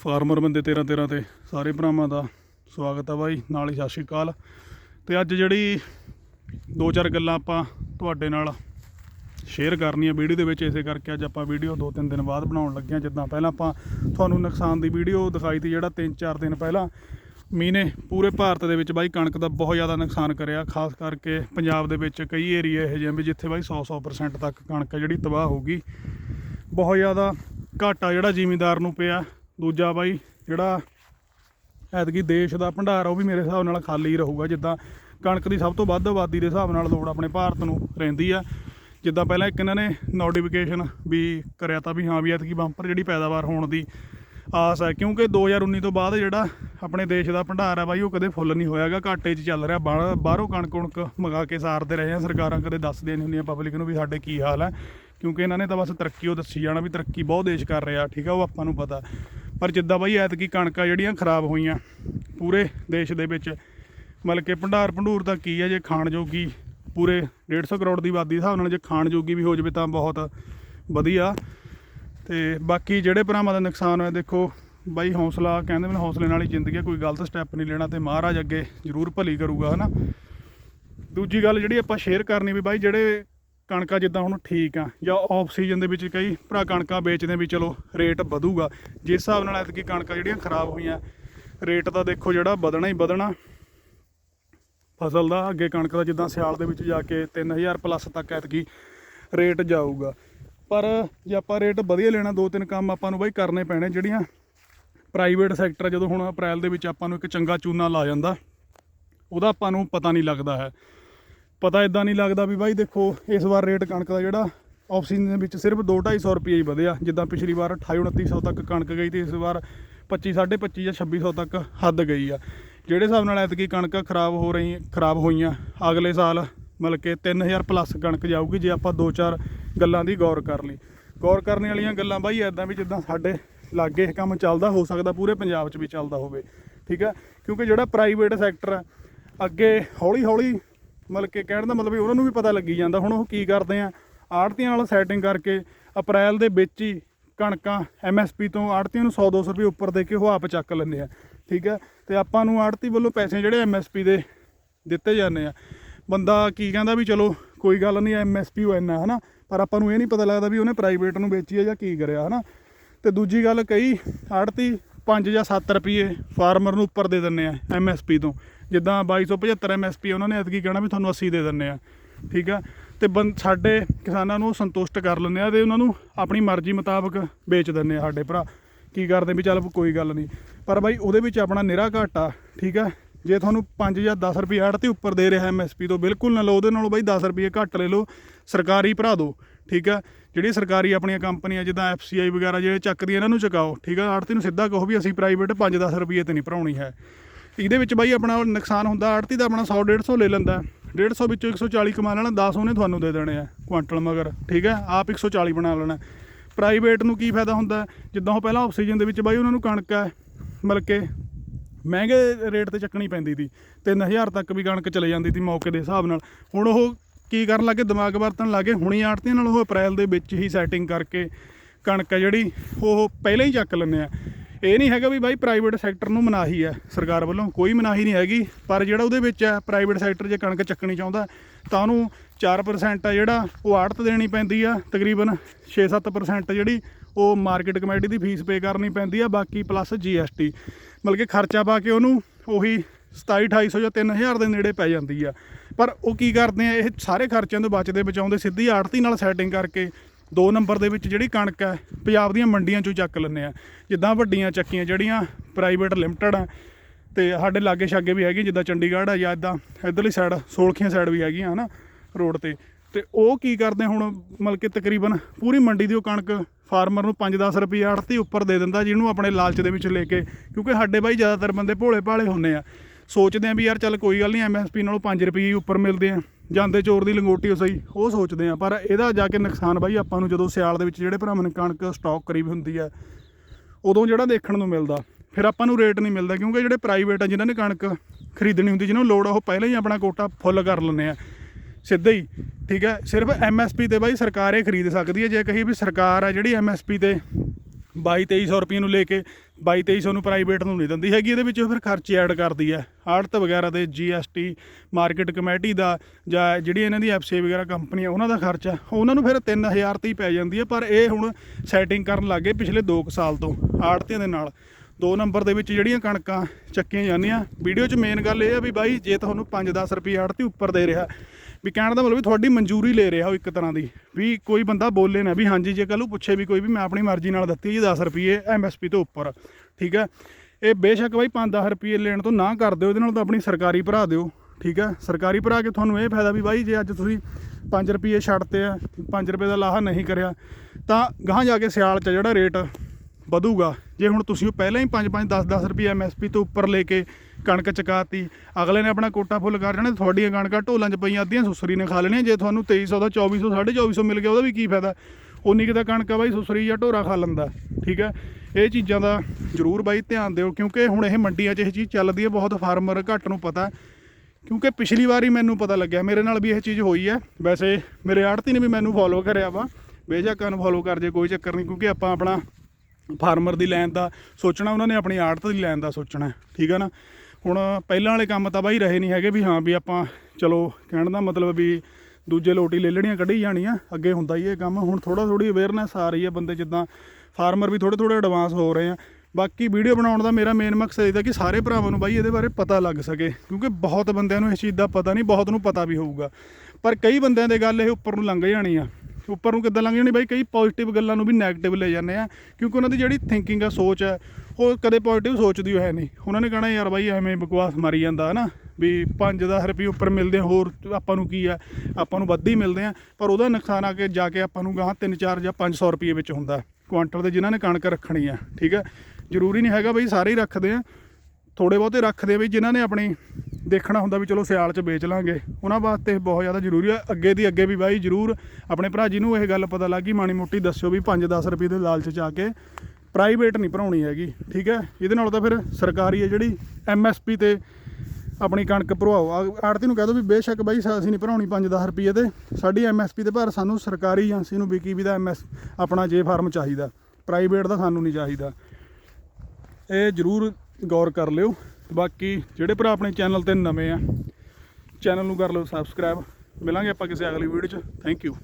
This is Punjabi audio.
ਫਾਰਮਰ ਬੰਦੇ 13 13 ਤੇ ਸਾਰੇ ਭਰਾਵਾਂ ਦਾ ਸਵਾਗਤ ਆ ਬਾਈ, ਨਾਲ ਹੀ ਸਤਿ ਸ਼੍ਰੀ ਅਕਾਲ। ਤੇ ਅੱਜ ਜਿਹੜੀ ਦੋ ਚਾਰ ਗੱਲਾਂ ਆਪਾਂ ਤੁਹਾਡੇ ਨਾਲ ਸ਼ੇਅਰ ਕਰਨੀ ਆ ਵੀਡੀਓ ਦੇ ਵਿੱਚ, ਇਸੇ ਕਰਕੇ ਅੱਜ ਆਪਾਂ ਵੀਡੀਓ ਦੋ ਤਿੰਨ ਦਿਨ ਬਾਅਦ ਬਣਾਉਣ ਲੱਗੇ ਹਾਂ। ਜਿੱਦਾਂ ਪਹਿਲਾਂ ਆਪਾਂ ਤੁਹਾਨੂੰ ਨੁਕਸਾਨ ਦੀ ਵੀਡੀਓ ਦਿਖਾਈ ਤੀ ਜਿਹੜਾ ਤਿੰਨ ਚਾਰ ਦਿਨ ਪਹਿਲਾਂ ਮੀਂਹ ਨੇ ਪੂਰੇ ਭਾਰਤ ਦੇ ਵਿੱਚ ਬਾਈ ਕਣਕ ਦਾ ਬਹੁਤ ਜ਼ਿਆਦਾ ਨੁਕਸਾਨ ਕਰਿਆ। ਖਾਸ ਕਰਕੇ ਪੰਜਾਬ ਦੇ ਵਿੱਚ ਕਈ ਏਰੀਆ ਇਹੋ ਜਿਹੇ ਵੀ ਜਿੱਥੇ ਬਾਈ 100 100% ਤੱਕ ਕਣਕ ਹੈ ਜਿਹੜੀ ਤਬਾਹ ਹੋ ਗਈ। ਬਹੁਤ ਜ਼ਿਆਦਾ ਘਾਟਾ ਜਿਹੜਾ ਜ਼ਿਮੀਂਦਾਰ ਨੂੰ ਪਿਆ। ਦੂਜਾ ਬਾਈ, ਜਿਹੜਾ ਐਤਕੀ ਦੇਸ਼ ਦਾ ਭੰਡਾਰ ਆ, ਉਹ ਵੀ ਮੇਰੇ ਹਿਸਾਬ ਨਾਲ ਖਾਲੀ ਰਹੂਗਾ, ਜਿੱਦਾਂ ਕਣਕ ਦੀ ਸਭ ਤੋਂ ਵੱਧ ਆਬਾਦੀ ਦੇ ਹਿਸਾਬ ਨਾਲ ਲੋੜ ਆਪਣੇ ਭਾਰਤ ਨੂੰ ਰਹਿੰਦੀ ਆ। ਜਿੱਦਾਂ ਪਹਿਲਾਂ ਇੱਕ ਇਹਨਾਂ ਨੇ ਨੋਟੀਫਿਕੇਸ਼ਨ ਵੀ ਕਰਿਆ ਤਾਂ ਵੀ ਹਾਂ ਵੀ ਐਤਕੀ ਬੰਪਰ ਜਿਹੜੀ ਪੈਦਾਵਾਰ ਹੋਣ ਦੀ ਆਸ ਹੈ ਕਿਉਂਕਿ 2019 ਤੋਂ ਬਾਅਦ ਜਿਹੜਾ ਆਪਣੇ ਦੇਸ਼ ਦਾ ਭੰਡਾਰ ਆ ਬਾਈ, ਉਹ ਕਦੇ ਫੁੱਲ ਨਹੀਂ ਹੋਇਆਗਾ, ਘਾਟੇ 'ਚ ਚੱਲ ਰਿਹਾ। ਬਾਹਰ- ਬਾਹਰੋਂ ਕਣਕ ਕੁਣਕ ਮੰਗਾ ਕੇ ਸਾਰਦੇ ਰਹੇ ਆ, ਸਰਕਾਰਾਂ ਕਦੇ ਦੱਸਦੀਆਂ ਨਹੀਂ ਹੁੰਦੀਆਂ ਪਬਲਿਕ ਨੂੰ ਵੀ ਸਾਡੇ ਕੀ ਹਾਲ ਹੈ ਕਿਉਂਕਿ ਇਹਨਾਂ ਨੇ ਤਾਂ ਬਸ ਤਰੱਕੀ ਉਹ ਦੱਸੀ ਜਾਣਾ ਵੀ ਤਰੱਕੀ ਬਹੁਤ ਦੇਸ਼ ਕਰ ਰਿਹਾ, ਠੀਕ ਆ, ਉਹ ਆਪਾਂ ਨੂੰ ਪਤਾ। ਪਰ ਜਿੱਦਾਂ ਬਾਈ ਐਤਕੀ ਕਣਕਾਂ ਜਿਹੜੀਆਂ ਖਰਾਬ ਹੋਈਆਂ ਪੂਰੇ ਦੇਸ਼ ਦੇ ਵਿੱਚ, ਮਤਲਬ ਕਿ ਭੰਡਾਰ ਭੰਡੂਰ ਤਾਂ ਕੀ ਹੈ, ਜੇ ਖਾਣ ਜੋਗੀ ਪੂਰੇ 150 ਕਰੋੜ ਦੀ ਆਬਾਦੀ ਦੇ ਹਿਸਾਬ ਨਾਲ ਜੇ ਖਾਣ ਜੋਗੀ ਵੀ ਹੋ ਜਾਵੇ ਤਾਂ ਬਹੁਤ ਵਧੀਆ। ਤੇ ਬਾਕੀ ਜਿਹੜੇ ਭਰਾਵਾਂ ਦਾ ਨੁਕਸਾਨ ਹੋਇਆ, ਦੇਖੋ ਬਾਈ ਹੌਸਲਾ, ਕਹਿੰਦੇ ਮੈਨੂੰ ਹੌਸਲੇ ਨਾਲ ਹੀ ਜ਼ਿੰਦਗੀ ਹੈ ਕੋਈ ਗਲਤ ਸਟੈਪ ਨਹੀਂ ਲੈਣਾ ਤੇ ਮਹਾਰਾਜ ਅੱਗੇ ਜ਼ਰੂਰ ਭਲੀ ਕਰੂਗਾ, ਹਨਾ। ਦੂਜੀ ਗੱਲ ਜਿਹੜੀ ਆਪਾਂ ਸ਼ੇਅਰ ਕਰਨੀ ਵੀ ਬਾਈ, ਜਿਹੜੇ ਕਣਕਾਂ ਜਿੱਦਾਂ ਹੁਣ ਠੀਕ ਆ, ਜਾਂ ਆਫ ਸੀਜ਼ਨ ਦੇ ਵਿੱਚ ਕਈ ਭਰਾ ਕਣਕਾਂ ਵੇਚਦੇ ਵੀ ਚਲੋ ਰੇਟ ਵਧੂਗਾ। ਜਿਸ ਹਿਸਾਬ ਨਾਲ ਐਤਕੀ ਕਣਕਾਂ ਜਿਹੜੀਆਂ ਖਰਾਬ ਹੋਈਆਂ ਰੇਟ ਤਾਂ ਦੇਖੋ ਜਿਹੜਾ ਵਧਣਾ ਹੀ ਵਧਣਾ। ਫਸਲ ਦਾ ਅੱਗੇ ਕਣਕ ਦਾ ਜਿੱਦਾਂ ਸਿਆਲ ਦੇ ਵਿੱਚ ਜਾ ਕੇ 3000 ਪਲੱਸ ਤੱਕ ਐਤਕੀ ਰੇਟ ਜਾਊਗਾ। ਪਰ ਜੇ ਆਪਾਂ ਰੇਟ ਵਧੀਆ ਲੈਣਾ, ਦੋ ਤਿੰਨ ਕੰਮ ਆਪਾਂ ਨੂੰ ਬਾਈ ਕਰਨੇ ਪੈਣੇ ਜਿਹੜੀਆਂ ਪ੍ਰਾਈਵੇਟ ਸੈਕਟਰ ਜਦੋਂ ਹੁਣ ਅਪ੍ਰੈਲ ਦੇ ਵਿੱਚ ਆਪਾਂ ਨੂੰ ਇੱਕ ਚੰਗਾ ਚੂਨਾ ਲਾ ਜਾਂਦਾ, ਉਹਦਾ ਆਪਾਂ ਨੂੰ ਪਤਾ ਨਹੀਂ ਲੱਗਦਾ ਹੈ। ਪਤਾ ਇਦਾਂ ਨਹੀਂ ਲੱਗਦਾ ਵੀ ਬਾਈ ਦੇਖੋ, ਇਸ ਵਾਰ ਰੇਟ ਕਣਕ ਦਾ ਜਿਹੜਾ ਆਫ ਸੀਜ਼ਨ ਦੇ ਵਿੱਚ ਸਿਰਫ 2-250 ਰੁਪਏ ਹੀ ਵਧਿਆ। ਜਿੱਦਾਂ ਪਿਛਲੀ ਵਾਰ 28-2900 ਤੱਕ ਕਣਕ ਗਈ ਤੇ ਇਸ ਵਾਰ 25-25 ਜਾਂ 2600 ਤੱਕ ਹੱਦ ਗਈ ਆ। ਜਿਹੜੇ ਹਿਸਾਬ ਨਾਲ ਐਤਕੀ ਕਣਕਾਂ ਖਰਾਬ ਹੋ ਰਹੀ ਖਰਾਬ ਹੋਈਆਂ, ਅਗਲੇ ਸਾਲ ਮਤਲਬ ਕਿ 3000 ਪਲੱਸ ਕਣਕ ਜਾਊਗੀ ਜੇ ਆਪਾਂ ਦੋ ਚਾਰ ਗੱਲਾਂ ਦੀ ਗੌਰ ਕਰ ਲਈ। ਗੌਰ ਕਰਨ ਵਾਲੀਆਂ ਗੱਲਾਂ ਬਾਈ ਐਦਾਂ ਵੀ ਜਿੱਦਾਂ ਸਾਡੇ ਲਾਗੇ ਇਹ ਕੰਮ ਚੱਲਦਾ, ਹੋ ਸਕਦਾ ਪੂਰੇ ਪੰਜਾਬ 'ਚ ਵੀ ਚੱਲਦਾ ਹੋਵੇ। ਠੀਕ ਆ? ਕਿਉਂਕਿ ਜਿਹੜਾ ਪ੍ਰਾਈਵੇਟ ਸੈਕਟਰ ਆ, ਅੱਗੇ ਹੌਲੀ ਹੌਲੀ ਮਤਲਬ ਕਿ ਕਹਿਣ ਦਾ ਮਤਲਬ ਵੀ ਉਹਨਾਂ ਨੂੰ ਵੀ ਪਤਾ ਲੱਗੀ ਜਾਂਦਾ ਹੁਣ ਉਹ ਕੀ ਕਰਦੇ ਆ। ਆੜਤੀਆਂ ਨਾਲ ਸੈਟਿੰਗ ਕਰਕੇ ਅਪ੍ਰੈਲ ਦੇ ਵਿੱਚ ਹੀ ਕਣਕਾਂ ਐਮਐਸਪੀ ਤੋਂ ਆੜਤੀਆਂ ਨੂੰ 100 200 ਰੁਪਏ ਉੱਪਰ ਦੇ ਕੇ ਉਹ ਆਪ ਚੱਕ ਲੈਂਦੇ ਆ, ਠੀਕ ਹੈ ਤੇ ਆਪਾਂ ਨੂੰ ਆੜਤੀ ਵੱਲੋਂ ਪੈਸੇ ਜਿਹੜੇ ਐਮਐਸਪੀ ਦੇ ਦਿੱਤੇ ਜਾਂਦੇ ਆ। ਬੰਦਾ ਕੀ ਕਹਿੰਦਾ ਵੀ ਚਲੋ ਕੋਈ ਗੱਲ ਨਹੀਂ ਐਮਐਸਪੀ ਉਹ ਇੰਨਾ, ਹਨਾ? ਪਰ ਆਪਾਂ ਨੂੰ ਇਹ ਨਹੀਂ ਪਤਾ ਲੱਗਦਾ ਵੀ ਉਹਨੇ ਪ੍ਰਾਈਵੇਟ ਨੂੰ ਵੇਚੀ ਹੈ ਜਾਂ ਕੀ ਕਰਿਆ, ਹਨਾ? ਤੇ ਦੂਜੀ ਗੱਲ ਕਈ ਆੜਤੀ 5 ਜਾਂ 7 ਰੁਪਏ ਫਾਰਮਰ ਨੂੰ ਉੱਪਰ ਦੇ ਦਿੰਨੇ ਆ ਐਮਐਸਪੀ ਤੋਂ। ਜਿੱਦਾਂ 2275 ਐਮਐਸਪੀ ਉਹਨਾਂ ਨੇ ਐਤਕੀ ਕਹਿਣਾ ਵੀ ਤੁਹਾਨੂੰ 80 ਦੇ ਦਿੰਨੇ ਆ। ਠੀਕ ਆ? ਤੇ ਬੰ, ਸਾਡੇ ਕਿਸਾਨਾਂ ਨੂੰ ਸੰਤੁਸ਼ਟ ਕਰ ਲੈਂਦੇ ਆ ਤੇ ਉਹਨਾਂ ਨੂੰ ਆਪਣੀ ਮਰਜ਼ੀ ਮੁਤਾਬਕ ਵੇਚ ਦਿੰਨੇ ਆ ਸਾਡੇ ਭਰਾ। ਕੀ ਕਰਦੇ ਵੀ ਚੱਲ ਕੋਈ ਗੱਲ ਨਹੀਂ। ਪਰ ਬਾਈ ਉਹਦੇ ਵਿੱਚ ਆਪਣਾ ਨਿਰਾ ਘਾਟਾ ਠੀਕ ਆ? ਜੇ ਤੁਹਾਨੂੰ 5 ਜਾਂ 10 ਰੁਪਏ ਆੜ ਤੇ ਉੱਪਰ ਦੇ ਰਿਹਾ ਐਮਐਸਪੀ ਤੋਂ ਬਿਲਕੁਲ ਨਾ ਲਓ, ਉਹਦੇ ਨਾਲੋਂ ਬਾਈ 10 ਰੁਪਏ ਘੱਟ ਲੈ ਲਓ, ਸਰਕਾਰੀ ਭਰਾ ਦਿਓ ਠੀਕ ਆ? ਜਿਹੜੀ ਸਰਕਾਰੀ ਆਪਣੀਆਂ ਕੰਪਨੀਆਂ ਜਿੱਦਾਂ ਐਫਸੀਆਈ ਵਗੈਰਾ ਜਿਹੜੇ ਚੱਕਦੀਆਂ, ਇਹਨਾਂ ਨੂੰ ਚੁਕਾਓ, ਠੀਕ ਆ? ਆੜਤੀ ਨੂੰ ਸਿੱਧਾ ਕਹੋ ਵੀ ਅਸੀਂ ਪ੍ਰਾਈਵੇਟ 5-10 ਰੁਪਏ ਤੇ ਨਹੀਂ ਭਰਾਉਣੀ ਹੈ। ਇਹਦੇ ਵਿੱਚ ਬਾਈ ਆਪਣਾ ਨੁਕਸਾਨ ਹੁੰਦਾ, ਆੜਤੀ ਦਾ ਆਪਣਾ 100 150 ਲੈ ਲੈਂਦਾ। 150 ਵਿੱਚੋਂ 140 ਕਮਾ ਲੈਣਾ 10 ਉਹਨੇ ਤੁਹਾਨੂੰ ਦੇ ਦੇਣੇ ਆ, ਕੁਆਂਟਲ ਮਗਰ, ਠੀਕ ਹੈ? ਆਪ 140 ਬਣਾ ਲੈਣਾ। ਪ੍ਰਾਈਵੇਟ ਨੂੰ ਕੀ ਫਾਇਦਾ ਹੁੰਦਾ? ਜਿੱਦਾਂ ਉਹ ਪਹਿਲਾਂ ਆਕਸੀਜਨ ਦੇ ਵਿੱਚ ਬਾਈ ਉਹਨਾਂ ਨੂੰ ਕਣਕ ਹੈ, ਮਤਲਬ ਕਿ ਮਹਿੰਗੇ ਰੇਟ ਤੇ ਚੱਕਣੀ ਪੈਂਦੀ ਸੀ। 3000 ਤੱਕ ਵੀ ਕਣਕ ਚਲੇ ਜਾਂਦੀ ਸੀ ਮੌਕੇ ਦੇ ਹਿਸਾਬ ਨਾਲ। ਹੁਣ ਉਹ ਕੀ ਕਰਨ ਲੱਗੇ? ਦਿਮਾਗ ਵਰਤਣ ਲੱਗੇ। ਹੁਣੀ ਆੜਤੀਆਂ ਨਾਲ ਉਹ ਅਪ੍ਰੈਲ ਦੇ ਵਿੱਚ ਹੀ ਸੈਟਿੰਗ ਕਰਕੇ ਕਣਕ ਹੈ ਜਿਹੜੀ, ਉਹ ਪਹਿਲਾਂ ਹੀ ਚੱਕ ਲੈਂਦੇ ਆ। ਇਹ ਨਹੀਂ ਹੈਗਾ ਵੀ ਬਾਈ ਪ੍ਰਾਈਵੇਟ ਸੈਕਟਰ ਨੂੰ ਮਨਾਹੀ ਹੈ ਸਰਕਾਰ ਵੱਲੋਂ, ਕੋਈ ਮਨਾਹੀ ਨਹੀਂ ਹੈਗੀ, ਪਰ ਜਿਹੜਾ ਉਹਦੇ ਵਿੱਚ ਹੈ ਪ੍ਰਾਈਵੇਟ ਸੈਕਟਰ ਜੇ ਕਣਕ ਚੱਕਣੀ ਚਾਹੁੰਦਾ, ਤਾਂ ਉਹਨੂੰ 4% ਆ ਜਿਹੜਾ, ਉਹ ਆੜਤ ਦੇਣੀ ਪੈਂਦੀ ਆ, ਤਕਰੀਬਨ 6-7% ਜਿਹੜੀ, ਉਹ ਮਾਰਕੀਟ ਕਮੇਟੀ ਦੀ ਫੀਸ ਪੇ ਕਰਨੀ ਪੈਂਦੀ ਆ, ਬਾਕੀ ਪਲੱਸ ਜੀਐਸਟੀ ਮਤਲਬ ਕਿ ਖਰਚਾ ਪਾ ਕੇ ਉਹਨੂੰ ਉਹੀ 27 2800 ਜਾਂ 3000 ਦੇ ਨੇੜੇ ਪੈ ਜਾਂਦੀ ਆ। ਪਰ ਉਹ ਕੀ ਕਰਦੇ ਆ, ਇਹ ਸਾਰੇ ਖਰਚਿਆਂ ਤੋਂ ਬਚਦੇ, ਬਚਾਉਂਦੇ ਸਿੱਧੀ ਆੜਤੀ ਨਾਲ ਸੈਟਿੰਗ ਕਰਕੇ ਦੋ ਨੰਬਰ ਦੇ ਵਿੱਚ ਜਿਹੜੀ ਕਣਕ ਹੈ, ਪੰਜਾਬ ਦੀਆਂ ਮੰਡੀਆਂ ਚੋਂ ਚੱਕ ਲੈਂਦੇ ਆ ਜਿੱਦਾਂ ਵੱਡੀਆਂ ਚੱਕੀਆਂ ਜਿਹੜੀਆਂ ਪ੍ਰਾਈਵੇਟ ਲਿਮਟਿਡ ਆ, ਤੇ ਸਾਡੇ ਲਾਗੇ ਛਾਗੇ ਵੀ ਹੈਗੇ, ਜਿੱਦਾਂ ਚੰਡੀਗੜ੍ਹ ਆ ਜਾਂ ਇਦਾਂ ਇਧਰਲੀ ਸਾਈਡ ਸੋਲਖੀਆਂ ਸਾਈਡ ਵੀ ਹੈਗੀਆਂ, ਹਨਾ ਰੋਡ ਤੇ। ਤੇ ਉਹ ਕੀ ਕਰਦੇ ਹੁਣ, ਮਤਲਬ ਕਿ ਤਕਰੀਬਨ ਪੂਰੀ ਮੰਡੀ ਦੀ ਉਹ ਕਣਕ ਫਾਰਮਰ ਨੂੰ 5-10 ਰੁਪਏ ਆੜਤੀ ਉੱਪਰ ਦੇ ਦਿੰਦਾ, ਜਿਹਨੂੰ ਆਪਣੇ ਲਾਲਚ ਦੇ ਵਿੱਚ ਲੈ ਕੇ, ਕਿਉਂਕਿ ਸਾਡੇ ਬਾਈ ਜ਼ਿਆਦਾਤਰ ਬੰਦੇ ਭੋਲੇ ਭਾਲੇ ਹੁੰਨੇ ਆ। ਸੋਚਦੇ ਆ ਵੀ ਯਾਰ ਚੱਲ ਕੋਈ ਗੱਲ ਨਹੀਂ ਐਮਐਸਪੀ ਨਾਲੋਂ 5 ਰੁਪਏ ਹੀ ਉੱਪਰ ਮਿਲਦੇ ਆ। ਜਾਂਦੇ ਚੋਰ ਦੀ ਲੰਗੋਟੀ ਉਹ ਸਹੀ ਉਹ ਸੋਚਦੇ ਆ, ਪਰ ਇਹਦਾ ਜਾ ਕੇ ਨੁਕਸਾਨ ਬਾਈ ਆਪਾਂ ਨੂੰ ਜਦੋਂ ਸਿਆਲ ਦੇ ਵਿੱਚ ਜਿਹੜੇ ਭਰਾਵਾਂ ਨੇ ਕਣਕ ਸਟਾਕ ਕਰੀ ਵੀ ਹੁੰਦੀ ਆ, ਉਦੋਂ ਜਿਹੜਾ ਦੇਖਣ ਨੂੰ ਮਿਲਦਾ, ਫਿਰ ਆਪਾਂ ਨੂੰ ਰੇਟ ਨਹੀਂ ਮਿਲਦਾ, ਕਿਉਂਕਿ ਜਿਹੜੇ ਪ੍ਰਾਈਵੇਟ ਆ ਜਿਨ੍ਹਾਂ ਨੇ ਕਣਕ ਖਰੀਦਣੀ ਹੁੰਦੀ, ਜਿਹਨਾਂ ਨੂੰ ਲੋੜ ਆ, ਉਹ ਪਹਿਲਾਂ ਹੀ ਆਪਣਾ ਕੋਟਾ ਫੁੱਲ ਕਰ ਲੈਂਦੇ ਆ, ਸਿੱਧਾ ਹੀ, ਠੀਕ ਹੈ ਸਿਰਫ ਐਮਐਸਪੀ ਤੇ ਬਾਈ ਸਰਕਾਰ ਇਹ ਖਰੀਦ ਸਕਦੀ ਹੈ ਜੇ ਕਹੀ ਵੀ ਸਰਕਾਰ ਆ ਜਿਹੜੀ ਐਮਐਸਪੀ ਤੇ 22 2300 ਰੁਪਏ ਨੂੰ ਲੈ ਕੇ 22 2300 ਨੂੰ ਪ੍ਰਾਈਵੇਟ ਨੂੰ ਨਹੀਂ ਦਿੰਦੀ ਹੈਗੀ, ਇਹਦੇ ਵਿੱਚ ਫਿਰ ਖਰਚੇ ਐਡ ਕਰਦੀ ਹੈ। ਆੜਤ ਵਗੈਰਾ ਦੇ ਜੀਐਸਟੀ ਮਾਰਕੀਟ ਕਮੇਟੀ ਦਾ, ਜਾਂ ਜਿਹੜੀ ਇਹਨਾਂ ਦੀ ਐਫਸੀ ਵਗੈਰਾ ਕੰਪਨੀਆਂ, ਉਹਨਾਂ ਦਾ ਖਰਚਾ ਉਹਨਾਂ ਨੂੰ ਫਿਰ 3000 ਤੇ ਹੀ ਪੈ ਜਾਂਦੀ ਹੈ, ਪਰ ਇਹ ਹੁਣ ਸੈਟਿੰਗ ਕਰਨ ਲੱਗੇ ਪਿਛਲੇ 2 ਸਾਲ ਤੋਂ ਆੜਤੀਆਂ ਦੇ ਨਾਲ। ਦੋ ਨੰਬਰ ਦੇ ਵਿੱਚ ਜਿਹੜੀਆਂ ਕਣਕਾਂ ਚੱਕੀਆਂ ਜਾਂਦੀਆਂ, ਵੀਡੀਓ 'ਚ ਮੇਨ ਗੱਲ ਇਹ ਆ ਵੀ ਬਾਈ ਜੇ ਤੁਹਾਨੂੰ 5-10 ਰੁਪਏ ਆੜਤੀ ਉੱਪਰ ਦੇ ਰਿਹਾ ਵੀ ਕਹਿਣ ਦਾ ਮਤਲਬ ਵੀ ਤੁਹਾਡੀ ਮਨਜ਼ੂਰੀ ਲੈ ਰਿਹਾ ਉਹ ਇੱਕ ਤਰ੍ਹਾਂ ਦੀ, ਵੀ ਕੋਈ ਬੰਦਾ ਬੋਲੇ ਨਾ ਵੀ ਹਾਂਜੀ ਜੇ ਕੱਲ੍ਹ ਨੂੰ ਪੁੱਛੇ ਵੀ ਕੋਈ ਵੀ ਮੈਂ ਆਪਣੀ ਮਰਜ਼ੀ ਨਾਲ ਦਿੱਤੀ ਜੀ 10 ਰੁਪਏ ਐਮਐਸਪੀ ਤੋਂ ਉੱਪਰ, ਠੀਕ ਹੈ? ਇਹ ਬੇਸ਼ੱਕ ਬਾਈ 5-10 ਰੁਪਏ ਲੈਣ ਤੋਂ ਨਾ ਕਰ ਦਿਓ, ਇਹਦੇ ਨਾਲ ਤਾਂ ਆਪਣੀ ਸਰਕਾਰੀ ਭਰਾ ਦਿਓ, ਠੀਕ ਹੈ? ਸਰਕਾਰੀ ਭਰਾ ਕੇ ਤੁਹਾਨੂੰ ਇਹ ਫਾਇਦਾ ਵੀ ਬਾਈ ਜੇ ਅੱਜ ਤੁਸੀਂ 5 ਰੁਪਏ ਛੱਡਤੇ ਆ 5 ਰੁਪਏ ਦਾ ਲਾਹਾ ਨਹੀਂ ਕਰਿਆ, ਤਾਂ ਗਾਹਾਂ ਜਾ ਕੇ ਸਿਆਲ 'ਚ ਜਿਹੜਾ ਰੇਟ ਵਧੂਗਾ। ਜੇ ਹੁਣ ਤੁਸੀਂ ਉਹ ਪਹਿਲਾਂ ਹੀ 5-5 10-10 ਰੁਪਏ ਐਮਐਸਪੀ ਤੋਂ ਉੱਪਰ ਲੈ ਕੇ ਕਣਕ ਚਕਾਤੀ, ਅਗਲੇ ਨੇ ਆਪਣਾ ਕੋਟਾ ਫੁੱਲ ਕਰ ਜਾਣਾ ਤੁਹਾਡੀਆਂ ਕਣਕਾਂ ਢੋਲਾਂ 'ਚ ਪਈਆਂ, ਅੱਧੀਆਂ ਸੁਸਰੀ ਨੇ ਖਾ ਲੈਣੀਆਂ, ਜੇ ਤੁਹਾਨੂੰ 2300 ਦਾ 2400 2450 ਮਿਲ ਗਿਆ, ਉਹਦਾ ਵੀ ਕੀ ਫਾਇਦਾ? ਉਨੀ ਕੁ ਤਾਂ ਕਣਕ ਆ ਬਾਈ, ਸੁਸਰੀ ਜਾਂ ਢੋਰਾ ਖਾ ਲੈਂਦਾ, ਠੀਕ ਹੈ? ਇਹ ਚੀਜ਼ਾਂ ਦਾ ਜ਼ਰੂਰ ਬਾਈ ਧਿਆਨ ਦਿਓ, ਕਿਉਂਕਿ ਹੁਣ ਇਹ ਮੰਡੀਆਂ 'ਚ ਇਹ ਚੀਜ਼ ਚੱਲਦੀ ਹੈ, ਬਹੁਤ ਫਾਰਮਰ ਘੱਟ ਨੂੰ ਪਤਾ, ਕਿਉਂਕਿ ਪਿਛਲੀ ਵਾਰੀ ਮੈਨੂੰ ਪਤਾ ਲੱਗਿਆ, ਮੇਰੇ ਨਾਲ ਵੀ ਇਹ ਚੀਜ਼ ਹੋਈ ਹੈ। ਵੈਸੇ ਮੇਰੇ ਆੜਤੀ ਨੇ ਵੀ ਮੈਨੂੰ ਫੋਲੋ ਕਰਿਆ ਵਾ, ਬੇਸ਼ੱਕ ਨੂੰ ਫੋਲੋ ਕਰ ਜੇ, ਕੋਈ ਚੱਕਰ ਨਹੀਂ, ਕਿਉਂਕਿ ਆਪਾਂ ਆਪਣਾ ਫਾਰਮਰ ਦੀ ਲਾਈਨ ਦਾ ਸੋਚਣਾ, ਉਹਨਾਂ ਨੇ ਆਪਣੀ ਆੜਤ ਦੀ ਲਾਈਨ ਦਾ ਸੋਚਣਾ ਠੀਕ ਹੈ ਨਾ? ਹੁਣ ਪਹਿਲਾਂ ਵਾਲੇ ਕੰਮ ਤਾਂ ਬਾਈ ਰਹੇ ਨਹੀਂ ਹੈਗੇ ਵੀ ਹਾਂ ਵੀ ਆਪਾਂ ਚਲੋ ਕਹਿਣ ਦਾ ਮਤਲਬ ਵੀ ਦੂਜੇ ਲੋਟੀ ਲੈ ਲੈਣੀਆਂ, ਕੱਢੀ ਜਾਣੀਆਂ, ਅੱਗੇ ਹੁੰਦਾ ਹੀ ਇਹ ਕੰਮ। ਹੁਣ ਥੋੜਾ ਥੋੜੀ ਅਵੇਅਰਨੈਸ ਆ ਰਹੀ ਹੈ ਬੰਦੇ ਜਿੱਦਾਂ ਫਾਰਮਰ ਵੀ ਥੋੜੇ ਥੋੜੇ ਐਡਵਾਂਸ ਹੋ ਰਹੇ ਆ। ਬਾਕੀ ਵੀਡੀਓ ਬਣਾਉਣ ਦਾ ਮੇਰਾ ਮੇਨ ਮਕਸਦ ਇਹ ਦਾ ਕਿ ਸਾਰੇ ਭਰਾਵਾਂ ਨੂੰ ਬਾਈ ਇਹਦੇ ਬਾਰੇ ਪਤਾ ਲੱਗ ਸਕੇ, ਕਿਉਂਕਿ ਬਹੁਤ ਬੰਦਿਆਂ ਨੂੰ ਇਸ ਚੀਜ਼ ਦਾ ਪਤਾ ਨਹੀਂ, ਬਹੁਤ ਨੂੰ ਪਤਾ ਵੀ ਹੋਊਗਾ। ਪਰ ਕਈ ਬੰਦਿਆਂ ਦੇ ਗੱਲ ਇਹ ਉੱਪਰ ਨੂੰ ਲੰਘ ਜਾਣੀ ਆ। ਉੱਪਰ ਨੂੰ ਕਿੱਦਾਂ ਲੰਘ ਜਾਣੀ ਬਾਈ? ਕਈ ਪੋਜ਼ਿਟਿਵ ਗੱਲਾਂ ਨੂੰ ਵੀ 네ਗੇਟਿਵ ਲੈ ਜਾਂਦੇ ਆ, ਕਿਉਂਕਿ ਉਹਨਾਂ ਦੀ ਜਿਹੜੀ ਥਿੰਕਿੰਗ ਆ, ਸੋਚ ਹੈ ਉਹ ਕਦੇ ਪੋਜ਼ਿਟਿਵ ਸੋਚਦੀ ਹੋਇਆ ਨਹੀਂ। ਉਹਨਾਂ ਨੇ ਕਹਣਾ ਯਾਰ ਬਾਈ, ਐਵੇਂ ਬਕਵਾਸ ਮਾਰੀ ਜਾਂਦਾ, ਹਨਾ? ਵੀ 5-10 ਰੁਪਏ ਉੱਪਰ ਮਿਲਦੇ ਹੋਰ ਆਪਾਂ ਨੂੰ ਕੀ ਆ? ਆਪਾਂ ਨੂੰ ਵੱਧ ਹੀ ਮਿਲਦੇ ਆ, ਪਰ ਉਹਦਾ ਨੁਕਸਾਨ ਆ ਕੇ ਜਾ ਕੇ ਆਪਾਂ ਨੂੰ ਗਾਹਾਂ 3-4 ਜਾਂ 500 ਰੁਪਏ ਵਿੱਚ ਹੁੰਦਾ। ਕੁਆਂਟਲ ਦੇ ਜਿਨ੍ਹਾਂ ਨੇ ਕਣਕ ਰੱਖਣੀ ਆ, ਠੀਕ ਹੈ ਜ਼ਰੂਰੀ ਨਹੀਂ ਹੈਗਾ ਬਈ, ਸਾਰੇ ਹੀ ਰੱਖਦੇ ਆ। ਥੋੜੇ ਬਹੁਤੇ ਰੱਖਦੇ ਆ ਵੀ ਜਿਨ੍ਹਾਂ ਨੇ ਆਪਣੀ ਦੇਖਣਾ ਹੁੰਦਾ ਵੀ ਚਲੋ ਸਿਆਲ 'ਚ ਵੇਚ ਲਾਂਗੇ। ਉਹਨਾਂ ਵਾਸਤੇ ਇਹ ਬਹੁਤ ਜ਼ਿਆਦਾ ਜ਼ਰੂਰੀ ਹੈ ਅੱਗੇ ਦੀ ਅੱਗੇ ਵੀ ਬਾਈ ਜ਼ਰੂਰ ਆਪਣੇ ਭਰਾ ਜੀ ਨੂੰ ਇਹ ਗੱਲ ਪਤਾ ਲੱਗ ਗਈ, ਮਾੜੀ ਮੋਟੀ ਦੱਸਿਓ ਵੀ 5-10 ਰੁਪਏ ਦੇ ਲਾਲਚ 'ਚ ਆ ਕੇ ਪ੍ਰਾਈਵੇਟ ਨਹੀਂ ਭਰਾਉਣੀ ਹੈਗੀ, ਠੀਕ ਹੈ? ਇਹਦੇ ਨਾਲ ਤਾਂ ਫਿਰ ਸਰਕਾਰੀ ਹੈ ਜਿਹੜੀ ਐਮਐਸਪੀ ਤੇ ਆਪਣੀ ਕਣਕ ਭਰਵਾਓ। ਆੜਤੀ ਨੂੰ ਕਹਿ ਦੋ ਵੀ ਬੇਸ਼ੱਕ ਬਾਈ ਅਸੀਂ ਨਹੀਂ ਭਰਾਉਣੀ 5-10 ਰੁਪਏ ਤੇ ਸਾਡੀ ਐਮਐਸਪੀ ਤੇ ਪਰ ਸਾਨੂੰ ਸਰਕਾਰੀ ਏਜੰਸੀ ਨੂੰ ਵਿਕੀ ਵੀ ਦਾ ਐਮਐਸ ਆਪਣਾ ਜੇ ਫਾਰਮ ਚਾਹੀਦਾ। ਪ੍ਰਾਈਵੇਟ ਦਾ ਸਾਨੂੰ ਨਹੀਂ ਚਾਹੀਦਾ। ਇਹ ਜ਼ਰੂਰ ਗੌਰ ਕਰ ਲਿਓ। ਬਾਕੀ ਜਿਹੜੇ ਭਰਾ ਆਪਣੇ ਚੈਨਲ ਤੇ ਨਵੇਂ ਆ, ਚੈਨਲ ਨੂੰ ਕਰ ਲਓ ਸਬਸਕ੍ਰਾਈਬ ਮਿਲਾਂਗੇ ਆਪਾਂ ਕਿਸੇ ਅਗਲੀ ਵੀਡੀਓ 'ਚ। Thank you